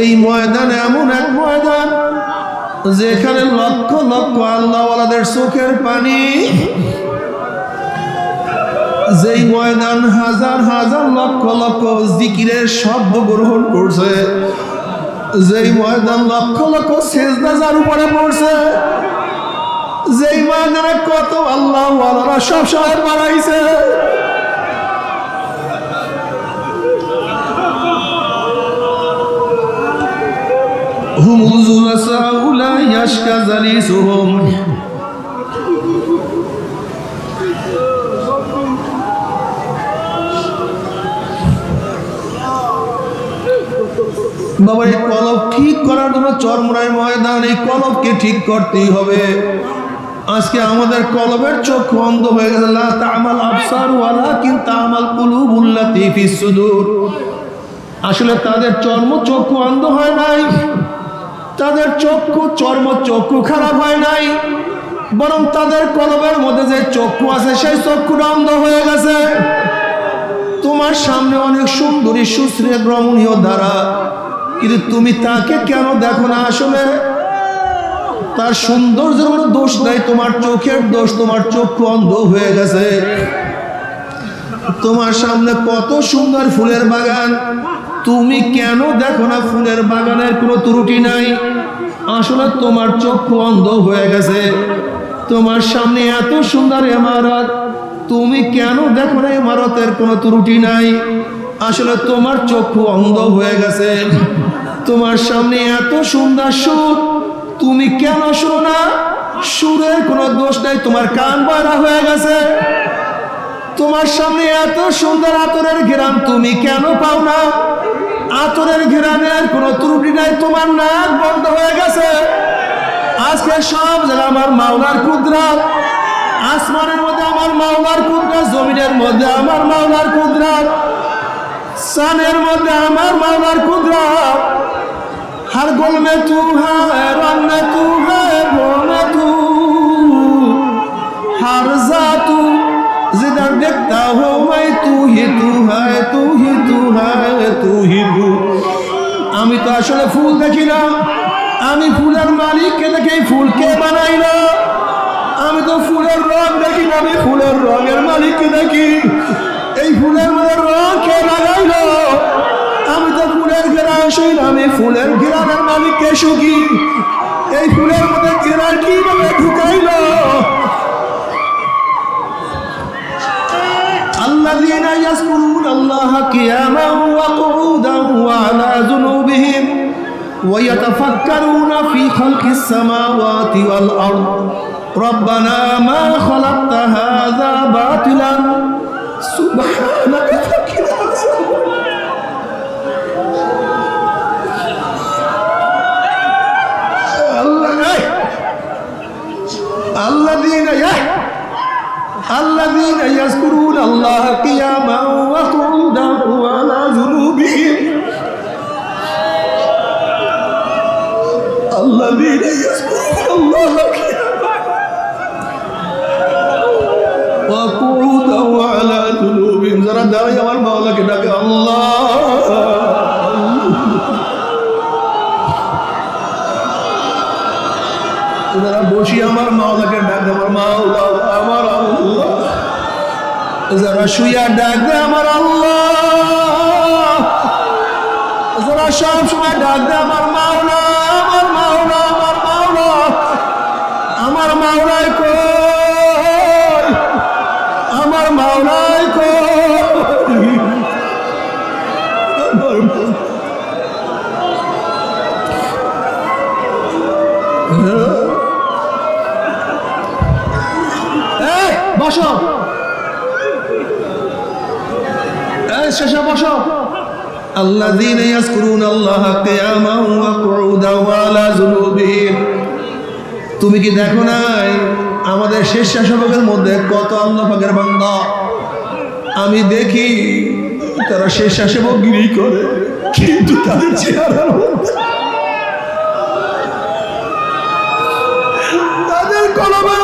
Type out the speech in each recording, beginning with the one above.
এই ময়দান এমন এক ময়দান যেখানে লক্ষ লক্ষ আল্লাহওয়ালাদের চোখের পানি। যেই ময়দান হাজার হাজার লক্ষ লক্ষ জিকিরের শব্দ গ্রহণ করছে। যেই ময়দান লক্ষ লক্ষ সেজদা যার উপরে পড়ছে। যেই ময়দানে কত আল্লাহ সব সময় বাড়াইছে। বাবা, এই কলব ঠিক করার জন্য চরমরায় ময়দান, এই কলবকে ঠিক করতেই হবে। আজকে আমাদের কলবের চক্ষু অন্ধ হয়ে গেল তামাল আফসার ওয়ালা কিন্তু আমাল কুলু উল্লাতি ফিসুদুর আসলে তাদের চর্ম চক্ষু অন্ধ হয় নাই। তাদের চক্ষু, চর্ম, চক্ষু খারাপ হয় নাই, বরং তাদের কলবের মধ্যে যে চক্ষু আছে, সেই চক্ষুটা অন্ধ হয়ে গেছে। তোমার সামনে অনেক সুন্দরী, সুশ্রী, রমণীয় দ্বারা কিন্তু তুমি তাকে কেন দেখো না আসলে? তার সৌন্দর্যের কোনো দোষ নাই, তোমার চোখের দোষ, তোমার চক্ষু অন্ধ হয়ে গেছে। তোমার সামনে কত সুন্দর ফুলের বাগান তুমি কেন দেখো না ফুলের বাগানের কোনো ত্রুটি নাই? আসলে তোমার চক্ষু অন্ধ হয়ে গেছে। তোমার সামনে এত সুন্দর ইমারত। তুমি কেন দেখো না ইমারতের কোনো ত্রুটি নাই? আসলে তোমার চক্ষু অন্ধ হয়ে গেছে। তোমার সামনে এত সুন্দর সুর। তুমি কেন শোনো না? সুরের কোনো দোষ নাই, তোমার কান বয়রা হয়ে গেছে। তোমার সামনে এত সুন্দর আতরের গ্রাম তুমি কেন পাও না? আতরের ঘেরানের কোনো ত্রুটি নাই, তোমার নাক বন্ধ হয়ে গেছে। আজকে সব যেন আমার মাওলার কুদরাত আসমানের মধ্যে আমার মাওলার কুদরাত জমিনের মধ্যে আমার মাওলার কুদরাত সানের মধ্যে আমার মাওলার কুদরাত হার গোল মে তু হ্যাঁ রং আসলে ফুল দেখি না। আমি ফুলের মালিককে দেখে ফুলকে বানাই না? আমি তো ফুলের রং দেখি না, আমি ফুলের রঙের মালিককে দেখি। এই ফুলের মধ্যে রং কে লাগাইল আমি তো ফুলের ঘেরা আসি না, আমি ফুলের ঘেরানের মালিককে সুখী। এই ফুলের মধ্যে ঘেরা কীভাবে ঢুকাইল আল্লাহ الله قياما وقعودا وعلى جنوبهم ويتفكرون في خلق السماوات والأرض ربنا ما خلقت هذا باطلا سبحانك আমার মাওলাকে ডাকে, আল্লাহ। বসি আমার মাওলাকে ডাকে, আমার মাওলা, আমার আল্লাহ। যারা শুইয়া ডাকবে আমার আল্লাহ। যারা সব সময় ডাকবে আমার মাওলা, আমার আমার মাওলা। আমার বসো এই শেষে বসো الذين يذكرون الله قياما وقعودا وعلى جنوبهم তুমি কি দেখো নাই আমাদের স্বেচ্ছাসেবকের মধ্যে কত আল্লাহ পাকের বান্দা আমি দেখি তারা স্বেচ্ছাসেবক গিরি করে কিন্তু তাদের চেহারার মধ্যে তাদের কলমের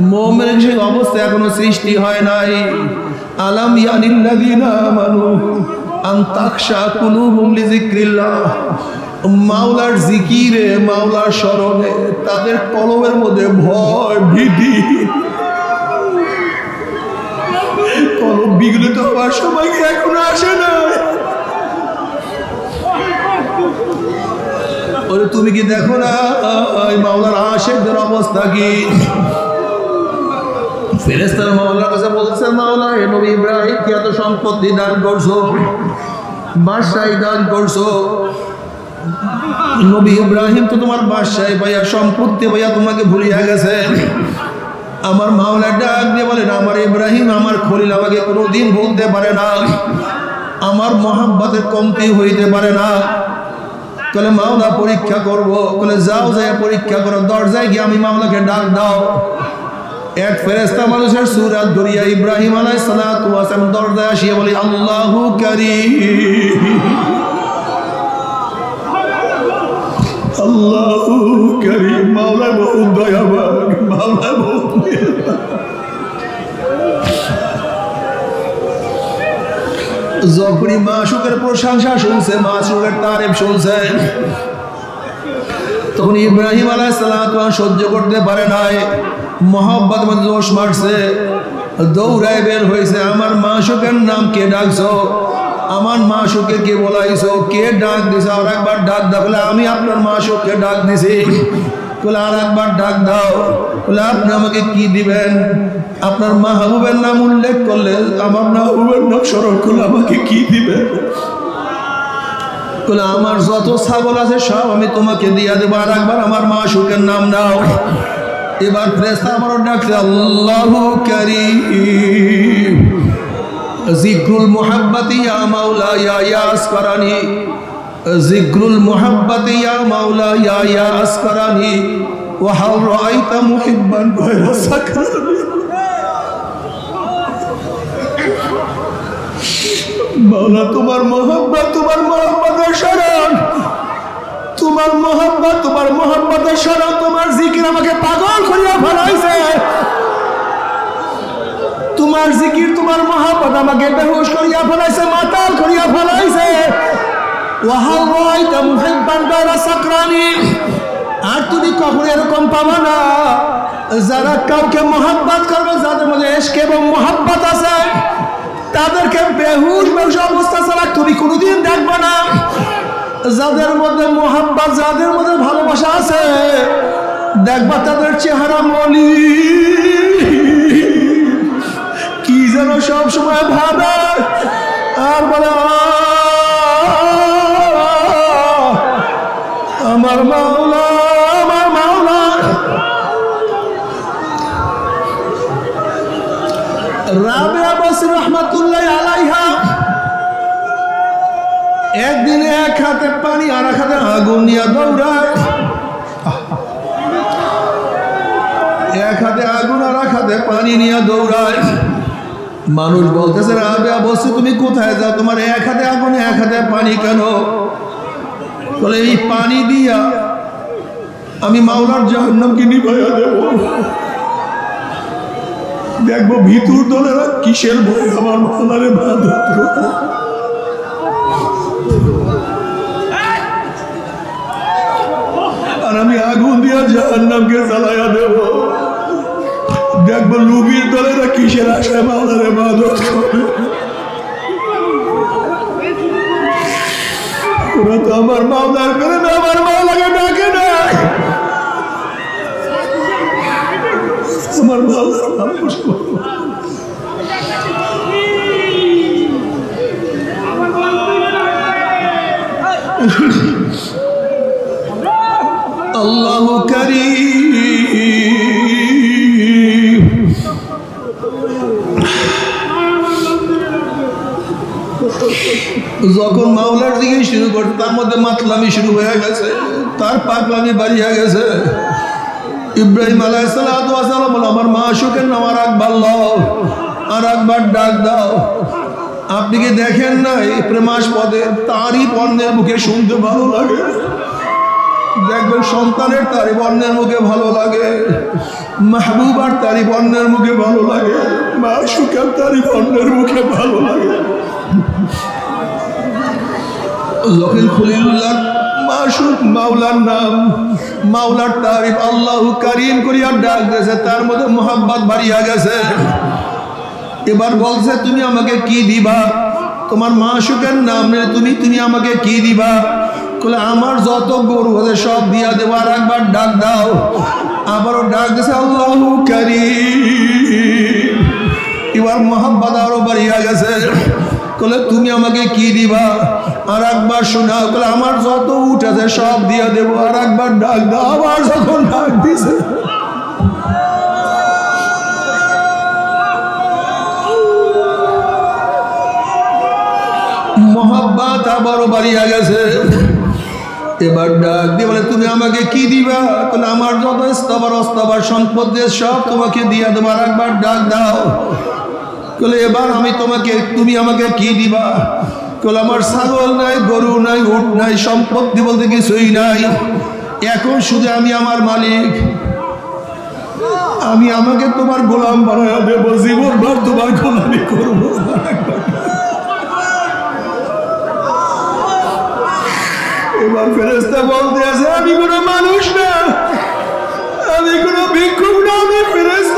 মোমেনের সেই অবস্থা এখনও সৃষ্টি হয় নাই। আলাম ইয়ানিল্লাযীনা আমানু আন তাখশা কুলুবুহুম লিযিকরিল্লাহ। মাওলার জিকিরে, মাওলার স্মরণে তাদের কলমের মধ্যে ভয়, ভীতি। কলম বিগলিত হওয়ার সময় কি এখনও আসে না ওরে তুমি কি দেখো না মাওলার আশেকদের অবস্থা কি? ফেরেস্তার মাওলার কাছে বলতেছে মাওলা হে নবী ইব্রাহিম কি এত সম্পত্তি দান করছ? বাদশাহী দান করছ? নবী ইব্রাহিম তো তোমার বাদশাহী ভাইয়া সম্পত্তি ভাইয়া তোমাকে ভুলিয়া গেছে। আমার মাওলা ডাক দিয়ে বলেন, আমার ইব্রাহিম, আমার খলিল আমাকে কোনোদিন ভুলতে পারে না। আমার মহাব্বতের কমতি হইতে পারে না। কলে মাওলা পরীক্ষা করব। কলে, যাও যাই পরীক্ষা করো। দরজায় গিয়ে আমি মাওলাকে ডাক দাও। এক ফেরেস্তা মানুষের সুরাত ধরিয়া ইব্রাহিম আলাই ওয়াসালাম দরজায় আসিয়া বলি, আল্লাহু কারীম। আল্লাহু কারীম। মাওলা বহুত দয়াবান মাওলা মেহেরবান। যখনই মাসুকের প্রশংসা শুনছে মাসুকের তারিফ শুনছে। তখন ইব্রাহিম সালাম সহ্য করতে পারে নাই। মোহাম্মদ দোষ মারছে। দৌড়ায় বের হয়েছে। আমার মাসুকের নাম কে ডাকছো? আমার মা মাসুকে কে বলাইছো? কে ডাক দিছে? আর একবার ডাক দাও। বলে, আমি আপনার মা মাসুককে ডাক দিছি। বলে, আর একবার ডাক দাও। বলে, আপনি আমাকে কি দিবেন? আপনার মাহবুবের নাম উল্লেখ করলে আমার মাহবুবের নাম স্মরণ করলে আমাকে কি দিবেন? বলে, আমার যত ছাগল আছে সব আমি তোমাকে দিয়া দেবো। আর একবার আমার মা সুখের নাম নাও। এবার ফ্রেস্তা আমারও ডাকছে, আল্লাহ করিম। জিক্রুল মোহাব্বতি ইয়া মাওলা ইয়া ইয়াস করানি। জিক্রুল মোহাব্বতি ইয়া মাওলা ইয়া ইয়াস করানি। ওয়াহাল রাআইতা মুহিব্বান গায়রা মাওলা, তোমার মোহাম্মত তোমার মোহাম্মতের শরণ তোমার মোহাম্মত তোমার মোহাম্মতের শরণ তোমার জিকির আমাকে পাগল করিয়া ফেলাইছে। তোমার জিকির, তোমার মোহাম্মত আমাকে বেহুশ করিয়া ফেলাইছে, মাতাল করিয়া ফেলাইছে। আর তুমি কখনো এরকম পাবা না। যারা কাউকে মোহাব্বত করবে, যাদের মধ্যে এসকে এবং মোহাব্বত আছে, তাদেরকে বেহুশ বেহুশ অবস্থা ছাড়া তুমি কোনোদিন দেখবে না। যাদের মধ্যে মোহাব্বত যাদের মধ্যে ভালোবাসা আছে দেখবা তাদের চেহারা মলি কি যেন সব সময় ভাবে আর বলে "আহ, আমার মাওলা আমার মাওলা। রাবেয়া বসির রহমাতুল্লাহ আলাইহা একদিনে এক হাতে পানি, আর এক হাতে আগুন নিয়ে দৌড়ায়। এক হাতে আগুন, আর এক হাতে পানি নিয়ে দৌড়ায়। মানুষ বলতেছে রাবেয়া বসে, তুমি কোথায় যাও? তোমার এক হাতে আগুন, এক হাতে পানি কেন? বলে, এই পানি দিয়া আমি মাওলার জাহান্নামকে নিভাইয়া দেব। দেখব ভিতর দলেরা কিসের ভয় আমার মাওলারে বাধা আমি আগুন দিয়া জাহান্নামকে জ্বালাইয়া দেব। দেখব লুবির দলেরা কিসের আশায় মাওলারে বাধা ওরা তো আমার মাওলার করে আমার মাওলাকে মধ্যে মাতলামি শুরু হয়ে গেছে, তার পাগলামি বাড়িয়ে গেছে। ইব্রাহিম আলাইসালাম আমার মা সুখের নাম আর একবার লও, আর একবার ডাক দাও। আপনি কি দেখেন না এই প্রেমাস পদে, তারই পণ্যের মুখে শুনতে ভালো লাগে? দেখবেন সন্তানের তারি বর্ণের মুখে ভালো লাগে মাহবুবার তারি বর্ণের মুখে ভালো লাগে, মা সুখের তারি বর্ণের মুখে ভালো লাগে। লখিল খলিল্লাহ মাসুক মাওলার নাম, মাওলার তারিফ আল্লাহ করিম করিয়া ডাক দিয়েছে, তার মধ্যে মোহাব্বত বাড়িয়া গেছে। এবার বলছে, তুমি আমাকে কি দিবা? তোমার মাসুকের নাম তুমি তুমি আমাকে কি দিবা? বলে আমার যত গরু আছে সব দিয়া দেবো, আর একবার ডাক দাও। আবারও ডাক দিয়েছে, আল্লাহ করিম। এবার মোহাম্মদ আরও বাড়িয়া গেছে। কলে তুমি আমাকে কি দিবা? আর একবার শোনাও কলে আমার যত উঠ আছে সব দিয়ে দেবো। আর একবার ডাক দাও, আবার যখন ডাক দিছে। মোহাব্বত আবারও বাড়িয়া গেছে। এবার ডাক দিয়ে বলে, তুমি আমাকে কি দিবা? তাহলে আমার যত স্তবার অস্তবার সম্পদ দিয়ে সব তোমাকে দিয়ে দেবো। আর একবার ডাক দাও। বলে এবার আমি তোমাকে, তুমি আমাকে কি দিবা? বলে আমার ছাগল নাই, গরু নাই, উট নাই, সম্পত্তি বলতে কিছুই নাই। এখন শুধু আমি আমার মালিক। আমি আমাকে তোমার গোলাম বানায় দেবো জীবনভর তোমার গোলামি করব। এবার ফেরেস্তা বলতে আছে, আমি কোনো মানুষ না। আমি কোনো ভিক্ষুক না, আমি ফেরেস্তা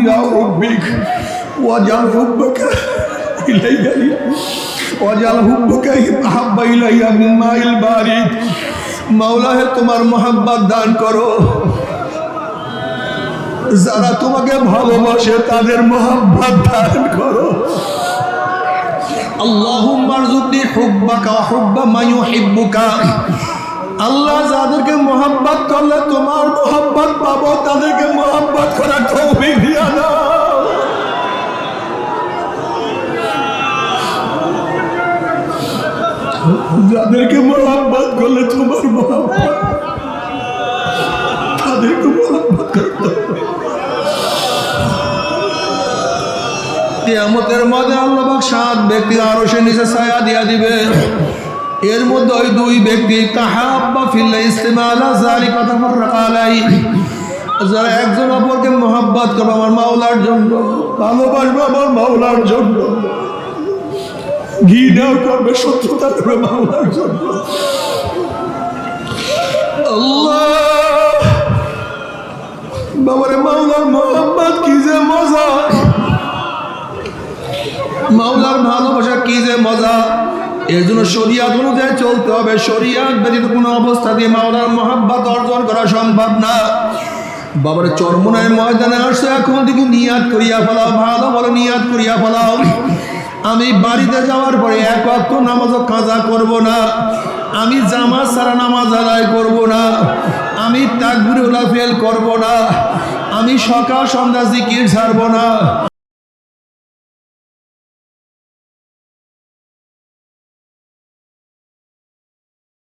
يقرب الى حبك واجعل حبك الي واجعل حبك احب الي من ماء البارد মাওলা হে তোমার মোহাব্বত দান করো যারা তোমাকে ভালোবাসে তাদের মোহাব্বত দান করো আল্লাহুম্মা রযুকনি হুব্বাকা ওয়া হুব্বা মান ইউহিব্বুকা আল্লাহ যাদেরকে মোহাম্মত করলে তোমার মোহাম্মত পাবো, তাদেরকে মোহাম্মত করার তৌফিক দিয়া দাও। যাদেরকে মোহাব্বত করলে তোমার মোহাব্বত, তাদেরকে মোহাব্বত করতে কিয়ামতের মধ্যে আল্লাহ সাত ব্যক্তি আরও সে নিচে ছায়া দিয়া দিবে এর মধ্যে ওই দুই ব্যক্তি তাহাব্বা ফিল্লা ইস্তেমালা, যালিকা তাফাররাকা আলাই। যারা একজন অপরকে মোহাব্বত করবে আমার মাওলার জন্য, ভালোবাসবে আমার মাওলার জন্য। ঘৃণাও করবে, শত্রুতা করবে মাওলার জন্য। আল্লাহ! বাবারে, মাওলার মোহাম্মদ কি যে মজা! মাওলার ভালোবাসা কি যে মজা! এর জন্য শরিয়াত অনুযায়ী চলতে হবে। শরিয়াত ব্যতীত কোনো অবস্থা দিয়ে মাওলার মহাব্বত অর্জন করা সম্ভব না। বাবার, চরমনায় ময়দানে আসছে এখন থেকে নিয়াদ করিয়া ফেলাও, ভালো ভালো নিয়াদ করিয়া ফেলাও। আমি বাড়িতে যাওয়ার পরে এক অক্ট নামাজও কাজা করব না। আমি জামা সারা নামাজ আদায় করব না। আমি তাকবিরুল্লাহ ফেল করব না। আমি সকাল সন্ধ্যা জিকির ছাড়ব না।